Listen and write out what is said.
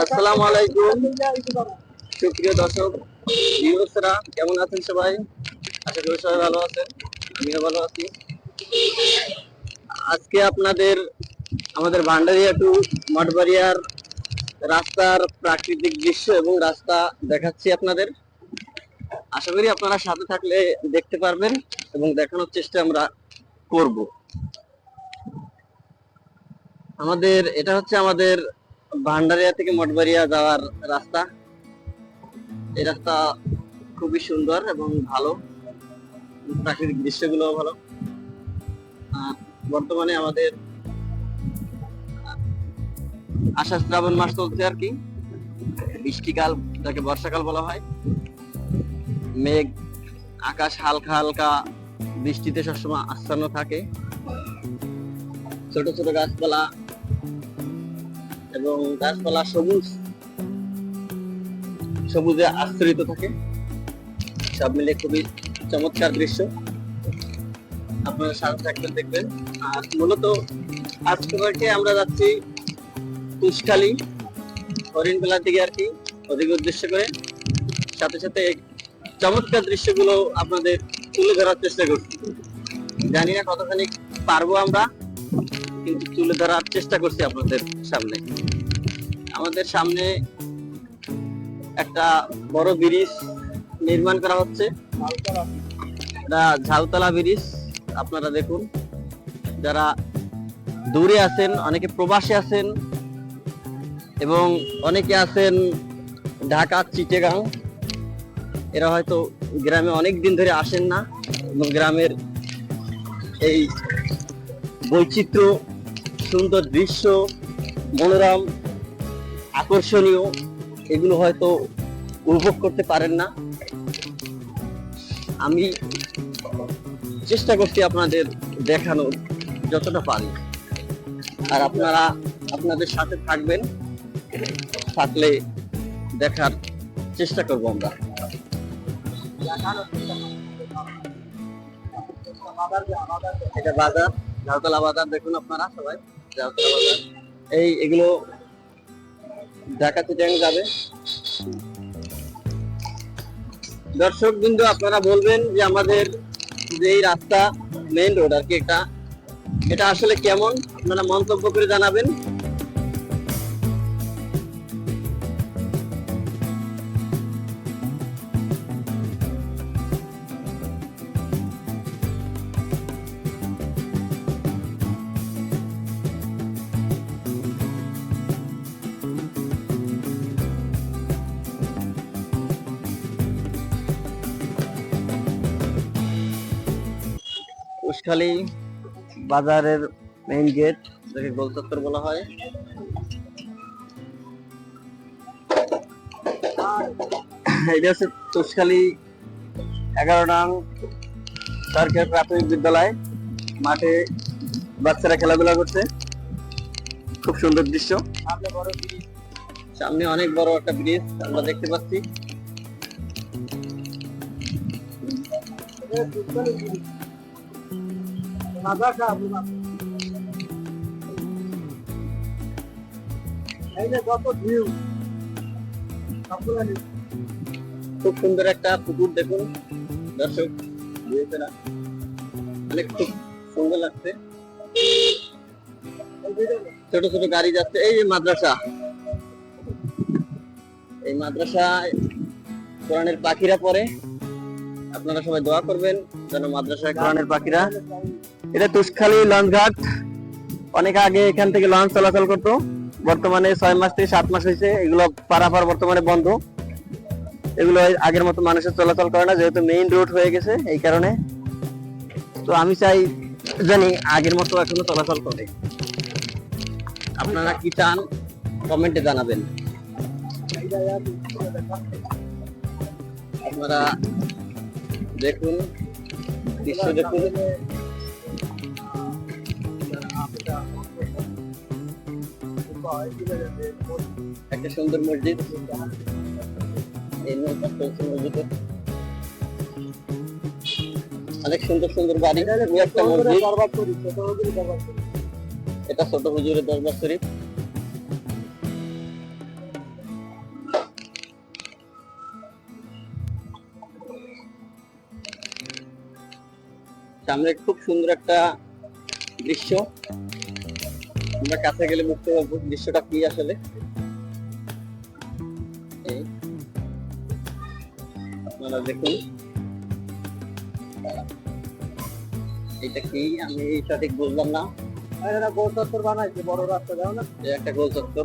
আসসালামু আলাইকুম। সুপ্রিয় দর্শক, ভিউয়ার্সরা কেমন আছেন সবাই? আশা করি সবাই ভালো আছেন, আমিও ভালো আছি। আজকে আপনাদের, আমাদের ভান্ডারিয়া টু মঠবাড়িয়ার রাস্তার প্রাকৃতিক দৃশ্য এবং রাস্তা দেখাচ্ছি আপনাদের। আশা করি আপনারা সাথে থাকলে দেখতে পারবেন এবং দেখানোর চেষ্টা আমরা করব। আমাদের, এটা হচ্ছে আমাদের ভান্ডারিয়া থেকে মঠবাড়িয়া যাওয়ার রাস্তা। এই রাস্তা খুবই সুন্দর এবং ভালো। প্রাকৃতিক দৃশ্যগুলো ভালো। বর্তমানে আমাদের আষাঢ় শ্রাবণ মাস চলছে আর কি। বৃষ্টিকাল, যাকে বর্ষাকাল বলা হয়। মেঘ, আকাশ হালকা হালকা, বৃষ্টিতে সবসময় আচ্ছন্ন থাকে। ছোট ছোট গাছপালা এবং গাছপালা সবুজ। সবুজে আস্তরিত থাকে। সব মিলে খুবই চমৎকার দৃশ্য। আপনারা সাথে থাকবেন, দেখবেন। আর মূলত আজকে আমরা যাচ্ছি তুষখালী হরিণবেলার দিকে আর কি ওদিকে উদ্দেশ্য করে। সাথে সাথে চমৎকার দৃশ্যগুলো আপনাদের তুলে ধরার চেষ্টা করছি। জানি না কতখানি পারব আমরা। কিন্তু তুলে ধরার চেষ্টা করছি আপনাদের সামনে। আমাদের সামনে একটা বড় ব্রিজ নির্মাণ করা হচ্ছে। ঝালতলা ব্রিজ, আপনারা দেখুন। যারা দূরে আছেন, অনেকে প্রবাসে আছেন এবং অনেকে আছেন ঢাকা, চিটেগাং। এরা হয়তো গ্রামে অনেক দিন ধরে আসেন না এবং গ্রামের এই বৈচিত্র্য সুন্দর দৃশ্য, মনোরম, আকর্ষণীয়, এগুলো হয়তো উপভোগ করতে পারেন না। আমি চেষ্টা করছি আপনাদের দেখানোর যতটা পারি। আর আপনারা আপনাদের সাথে থাকবেন, থাকলে দেখার চেষ্টা করব আমরা। এটা বাজার ঝাউতলা বাজার, দেখুন আপনারা সবাই। এই, এগুলো যাবে। দর্শক বিন্দু, আপনারা বলবেন যে আমাদের যে এই রাস্তা মেন রোড আর কি এটা এটা আসলে কেমন? আপনারা মন্তব্য করে জানাবেন। উসখালী বাজারের মেইন গেট যাকে গোলচত্বর বলা হয়। এটা হচ্ছে তুষখালী এগারো নং সরকারি প্রাথমিক বিদ্যালয়। মাঠে বাচ্চারা খেলাধুলা করছে। খুব সুন্দর দৃশ্য। সামনে অনেক বড় একটা ব্রিজ আমরা দেখতে পাচ্ছি। খুব সুন্দর একটা পুকুর দেখুন, দর্শক অনেক খুব সুন্দর লাগছে। ছোট ছোট গাড়ি যাচ্ছে, এই যে মাদ্রাসা। এই মাদ্রাসায় কোরআনের পাখিরা পড়ে। আপনারা সবাই দোয়া করবেন, যেন মাদ্রাসায় কোরআনের পাখিরা এটা তুষখালী লঞ্চ ঘাট। অনেক আগে এখান থেকে লঞ্চ চলাচল করতো। বর্তমানে ছয় মাস থেকে সাত মাস হয়েছে। এগুলো পারাপার বর্তমানে বন্ধ। এগুলো আগের মতো মানুষের চলাচল করে না, যেহেতু মেইন রোড হয়ে গেছে এই কারণে। তো আমি চাই জানি আগের মতো এখনও চলাচল করে। আপনারা কি চান কমেন্টে জানাবেন। আপনারা দেখুন, দৃশ্য দেখুন। একটা সুন্দর মসজিদ। এই মসজিদে। অনেক সুন্দর সুন্দর বাড়ি। একটা মসজিদ। এটা ছোট হুজুরের দরবার শরীফ। সামনে খুব সুন্দর একটা দৃশ্য। আমরা কাছে গেলে মুক্ত দৃশ্যটা কি আসলে? আপনারা দেখুন। এটা কি? আমি সঠিক বুঝলাম না। গোল চত্বর বানাইছে বড় রাস্তা যাও না? একটা গোল চত্বর।